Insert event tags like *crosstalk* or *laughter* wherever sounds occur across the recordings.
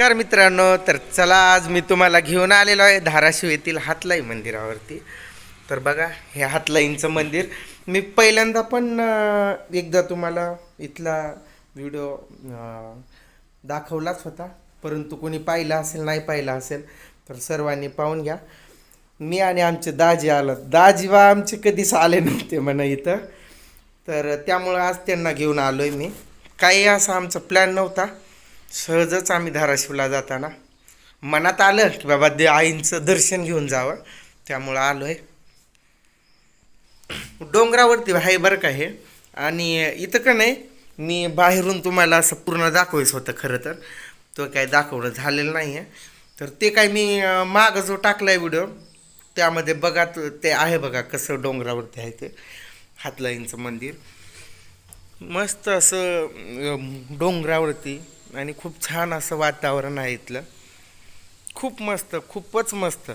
नमस्कार मित्रांनो तर चला आज मी तुम्हाला घेऊन आलेलो आहे धाराशिव येथील हातलाई मंदिरावरती. तर बघा हे हातलाईंचं मंदिर. मी पहिल्यांदा पण एकदा तुम्हाला इथला व्हिडिओ दाखवलाच होता. परंतु कोणी पाहिला असेल नाही पाहिला असेल तर सर्वांनी पाहून घ्या. मी आणि आमचे दाजी आलं. दाजीबा आमचे कधीच आले नव्हते म्हणा इथं. तर त्यामुळं आज त्यांना घेऊन आलो आहे मी. काही असा आमचा प्लॅन नव्हता. सहजच आम्ही धाराशिवला जाताना मनात आलं की बाबा दे आईंचं दर्शन घेऊन जावं. त्यामुळं आलो आहे डोंगरावरती आहे बरं का हे. आणि इथं का नाही मी बाहेरून तुम्हाला असं पूर्ण दाखवायचं होतं खरं तर. तो काय दाखवणं झालेलं नाही आहे तर ते काय मी मागं जो टाकला आहे व्हिडिओ त्यामध्ये बघा ते आहे बघा कसं डोंगरावरती आहे ते. हातलाईंचं मंदिर. मस्त असं डोंगरावरती आणि खूप छान असं वातावरण आहे इथलं. खूप मस्त खूपच मस्त.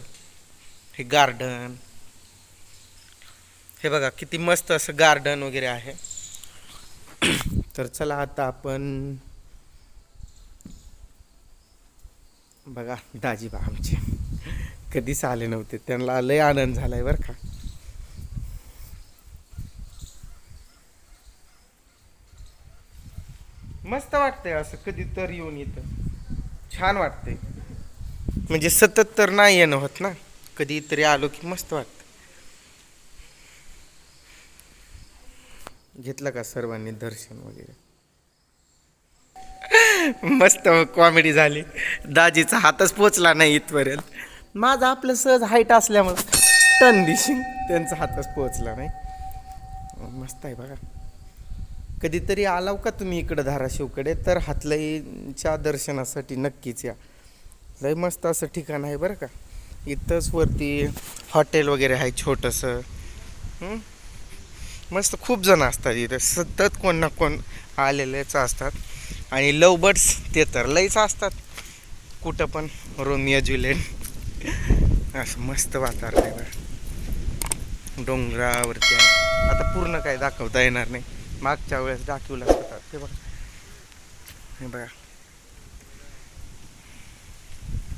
हे गार्डन हे बघा किती मस्त असं गार्डन वगैरे आहे. *clears throat* तर चला आता आपण बघा दाजीबा आमचे. कधीच आले नव्हते. त्यांना लय आनंद झालाय बरं का. मस्त वाटतंय असं कधी तर येऊन येतं छान वाटतंय. म्हणजे सतत तर नाही येणं होत ना? कधीतरी आलो की मस्त वाटतं. घेतलं का सर्वांनी दर्शन वगैरे? *laughs* मस्त कॉमेडी झाली. दाजीचा हातच पोचला नाही इथपर्यंत. माझं आपलं सहज हाईट असल्यामुळं. टन दिशी त्यांचा हातच पोचला नाही. मस्त आहे बघा. कधीतरी आलाव का तुम्ही इकडं धाराशिवकडे? तर हातलाईच्या दर्शनासाठी नक्कीच या. लय मस्त असं ठिकाण आहे बरं का. इथंच वरती हॉटेल वगैरे आहे छोटंसं. मस्त खूप जण असतात इथं. सतत कोण ना कोण आलेलेच असतात. आणि लव बर्ड्स ते तर लईच असतात. कुठं पण रोमियो ज्युलेट असं मस्त वातावरण आहे बरं. डोंगरावरती. आता पूर्ण काय दाखवता येणार नाही. मागच्या वेळेस दाखवला होता. ते बघा. हे बघा.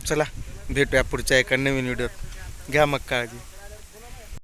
चला भेटूया पुढच्या एका नवीन व्हिडिओत. घ्या मग काळजी.